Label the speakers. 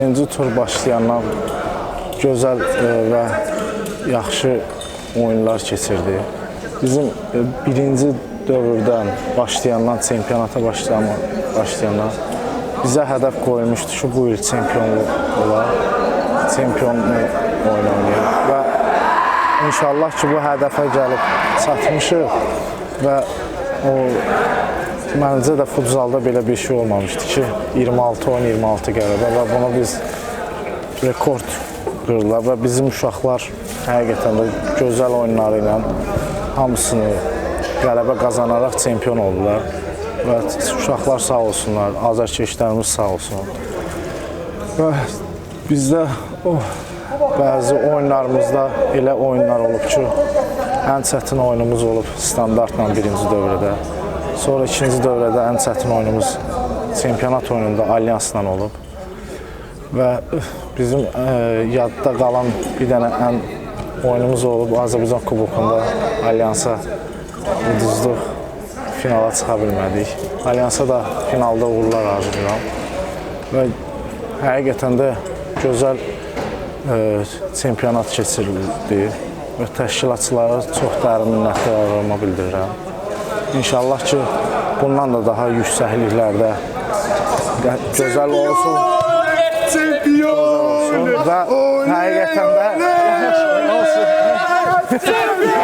Speaker 1: Birinci tur başlayandan gözəl e, və yaxşı oyunlar keçirdi. Bizim e, birinci dövrdən başlayandan, çempionata başlayan, başlayandan bizə hədəf qoyulmuşdu ki, bu il çempionluq olar, çempionluq oynayaq və inşallah ki, bu hədəfə gəlib çatmışıq və o Məncə də futzalda belə bir şey olmamışdı ki, 26 10 26 qələbə və bunu biz rekord qırdılar və bizim uşaqlar həqiqətən də gözəl oyunları ilə hamısını qələbə qazanaraq çempion oldular. Və uşaqlar sağ olsunlar, azarkeşlərimiz sağ olsun. Və bizdə oh, bəzi oyunlarımızda elə oyunlar olub ki, ən çətin oyunumuz olub standartla birinci dövrədə. Sonra ikinci dövrədə ən çətin oyunumuz çempionat oyununda Alyansla olub. Və bizim ə, yadda qalan bir dənə ən oyunumuz olub Azərbaycan kubokunda Alyansa uduzduq. Finala çıxa bilmədik. Alyansa da finalda uğurlar arzulayıram. Və həqiqətən də gözəl ə, çempionat keçirildi və təşkilatçılara çox dərin minnətdarlığımı bildirirəm. İnşallah ki, bundan da daha yüksəkliklərdə gözəl olsun. olsun və həqiqətən də olsun.